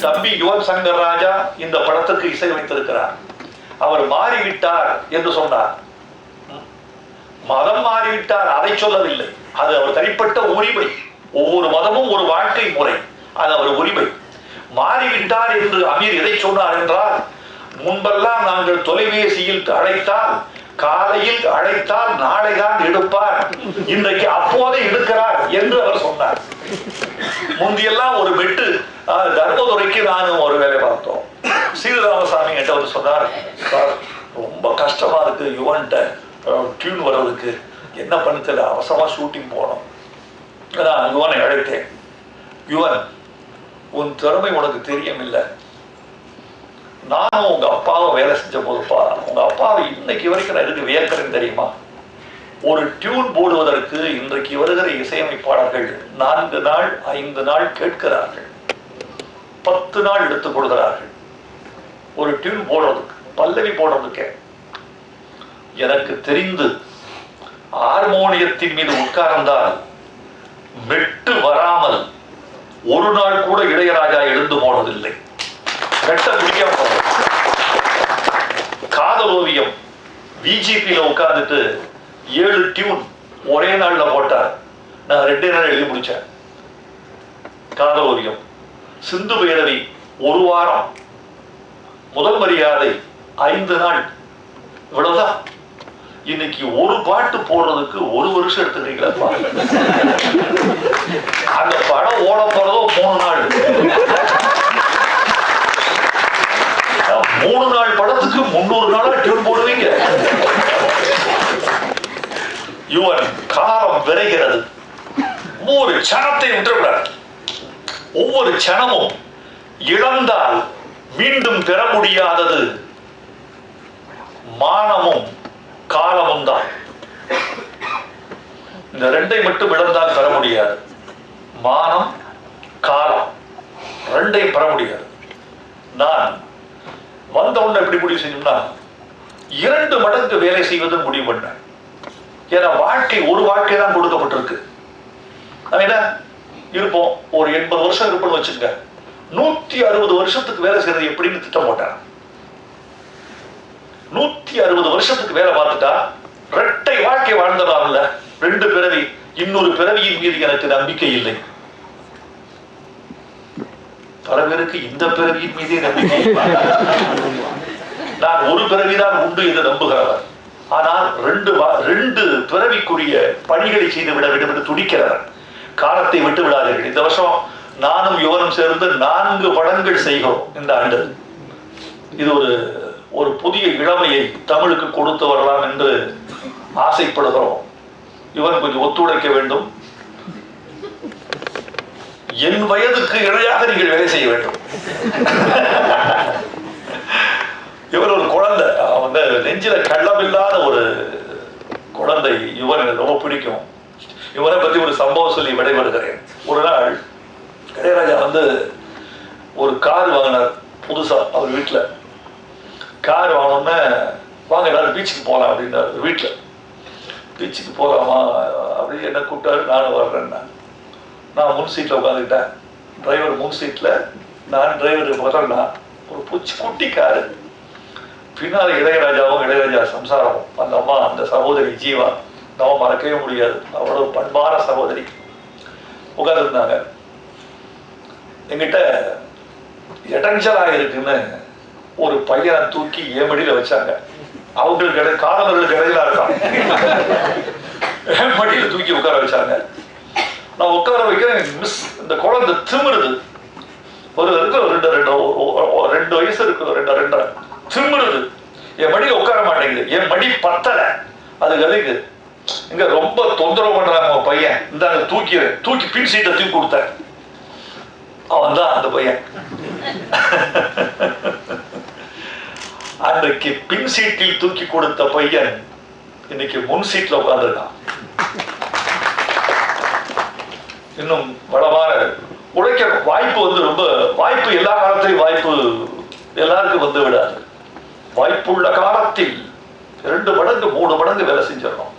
தம்பி யுவன் சங்கர் ராஜா இந்த படத்துக்கு இசையமைத்திருக்கிறார் அவர் மாறிவிட்டார் என்று சொன்னார். மதம் மாறிவிட்டார் அதை சொல்லவில்லை. அது அவர் தனிப்பட்ட உரிமை. ஒவ்வொரு மதமும் ஒரு வாழ்க்கை முறை. அது அவர் உரிமை. மாறிவிட்டார் என்று அமீர் எதை சொன்னார் என்றால் முன்பெல்லாம் நாங்கள் தொலைபேசியில் அழைத்தால் காலையில் அழைத்தால் நாளைதான் எடுப்பார். இன்றைக்கு அப்போதே எடுக்கிறார் என்று அவர் சொன்னார். முந்தியெல்லாம் ஒரு பெட்டு தர்மதுரைக்கு நானும் ஒரு வேலை பார்த்தோம். ஸ்ரீராமசாமி என்கிட்ட வந்து சொன்னார் "சார், ரொம்ப கஷ்டமா இருக்கு யுவன்ட்ட டியூன் வர்றதுக்கு. என்ன பண்ண தெரியல அவசரமா ஷூட்டிங் போனோம் நான் யுவனை அழைத்தேன். யுவன் உன் திறமை உனக்கு தெரியும் இல்லை நானும் உங்க அப்பாவும் வேலை செஞ்ச போதுப்பா உங்க அப்பாவை இன்னைக்கு வரைக்கும் நான் எதுக்கு வியக்கிறேன் தெரியுமா? ஒரு டியூன் போடுவதற்கு இன்றைக்கு வருகிற இசையமைப்பாளர்கள் நான்கு நாள் ஐந்து நாள் கேட்கிறார்கள். பத்து நாள் எடுத்துக் கொடுக்கிறார்கள் ஒரு டியூன் போடுறதுக்கு பல்லவி போடுறதுக்கே. எனக்கு தெரிந்து ஹார்மோனியத்தின் மீது உட்கார்ந்தால் வெட்டு வராமல் ஒரு நாள் கூட இளையராஜா எழுந்து போனதில்லை. மெட்ட முடியாமல் விஜிபியில உட்கார்ந்துட்டு ஏழு டியூன் ஒரே நாள்ல போட்டார். நான் ரெண்டே நாள் எழுதி முடிச்சேன். காதல் சிந்து பேரவி ஒரு வாரம். முதல் மரியாதை ஐந்து நாள். இவ்வளவுதான். இன்னைக்கு ஒரு பாட்டு போடுறதுக்கு ஒரு வருஷம் எடுத்துக்கிறீங்களா? அந்த படம் ஓட போறதோ மூணு நாள். மூணு நாள் படத்துக்கு முன்னூறு நாளா டியூன் போடுவீங்க யுவன் காலம் விரைகிறது. ஒவ்வொரு கணத்தை விட்டுவிடாது. ஒவ்வொரு கணமும் இழந்தால் மீண்டும் பெற முடியாதது. மானமும் காலமும் தான். இந்த ரெண்டை மட்டும் இழந்தால் பெற முடியாது. மானம் காலம் ரெண்டையும் பெற முடியாது. நான் வந்த உடனே எப்படி முடிவு செஞ்சோம்னா இரண்டு மடங்கு வேலை செய்வது முடிவு பண்ணேன் ஏன்னா வாழ்க்கை ஒரு வாழ்க்கை தான் கொடுக்கப்பட்டிருக்கு. நம்ம என்ன இருப்போம். ஒரு எண்பது வருஷம் இருப்போம்னு வச்சுங்க நூத்தி அறுபது வருஷத்துக்கு வேலை செய்யறது எப்படின்னு திட்டம் போட்டேன் நூத்தி அறுபது வருஷத்துக்கு வேலை பார்த்துட்டா ரெட்டை வாழ்க்கை வாழ்ந்ததாம்ல ரெண்டு பிறவி இன்னொரு பிறவியின் மீது எனக்கு நம்பிக்கை இல்லை. பல பேருக்கு இந்த பிறவியின் மீதே நம்பிக்கை நான் ஒரு பிறவிதான் உண்டு என்று நம்புகிறவர். ஆனால் ரெண்டு வா- ரெண்டு பிறவிக்குரிய பணிகளை செய்து விட வேண்டும் என்று துடிக்கிறவர். காலத்தை விட்டு விடாதீர்கள். இந்த வருஷம் நானும் யுவனும் சேர்ந்து நான்கு படங்கள் செய்கிறோம் இந்த ஆண்டு. இது ஒரு ஒரு புதிய இளமையை தமிழுக்கு கொடுத்து வரலாம் என்று ஆசைப்படுகிறோம். இவன் கொஞ்சம் ஒத்துழைக்க வேண்டும். என் வயதுக்கு இணையாக நீங்கள் வேலை செய்ய வேண்டும் இவர் ஒரு குழந்தை அவன் வந்து நெஞ்சில கள்ளமில்லாத ஒரு குழந்தை இவர் எனக்கு ரொம்ப பிடிக்கும். இவரை பத்தி ஒரு சம்பவம் சொல்லி விடைபெறுகிறேன். ஒரு நாள் இளையராஜா வந்து ஒரு கார் வாங்கினார் புதுசா அவர் வீட்டுல கார் வாங்கினோடனே வாங்க எல்லாரும் பீச்சுக்கு போகலாம் அப்படின்னாரு வீட்டுல பீச்சுக்கு போகலாமா அப்படி என்ன கூப்பிட்டாரு நானும் வர்றேன்னா நான். முன் சீட்டில் உட்காந்துக்கிட்டேன் டிரைவர் முன் சீட்டில் நான் டிரைவர் வரேன்னா ஒரு பூச்சி குட்டி காரு. பின்னால் இளையராஜாவும் இளையராஜா சம்சாரமும் அந்த அம்மா அந்த சகோதரி ஜீவா. நம்ம மறக்கவே முடியாது. அவ்வளவு பண்பான சகோதரி. உட்கார்ந்துருந்தாங்க. எங்கிட்ட எடஞ்சலாக இருக்குன்னு ஒரு பையனை தூக்கி ஏமடியில் வச்சாங்க. அவங்களுக்கு இடை காலவர்களுக்கு இடையிலா இருக்கான். ஏமடியில் மடியில தூக்கி உட்கார வச்சாங்க. நான் உட்கார வைக்கிறேன் மிஸ் இந்த குழந்தை திமிருது. ஒரு இருக்கு ரெண்டு ரெண்டு ரெண்டு வயசு இருக்கு ரெண்டு ரெண்டரை. திமிருது என் மடியில் உட்கார மாட்டேங்குது. என் மடி பத்தலை. அது கதைக்கு. இங்க ரொம்ப தொந்தரவு பண்றாங்க உன் பையன். இந்த தூக்கி தூக்கி பின் சீட்டை தூக்கி கொடுத்தேன். அவன் தான் அந்த பையன். அன்றைக்கு பின் சீட்டில் தூக்கி கொடுத்த பையன் இன்னைக்கு முன் சீட்ல உட்கார்ந்துருக்கான். இன்னும் வளமான உழைக்க வாய்ப்பு வந்து ரொம்ப வாய்ப்பு எல்லா காலத்திலையும் வாய்ப்பு எல்லாருக்கும் வந்து விடாது. வாய்ப்புள்ள காலத்தில் ரெண்டு மடங்கு மூணு மடங்கு வேலை செஞ்சிடணும்.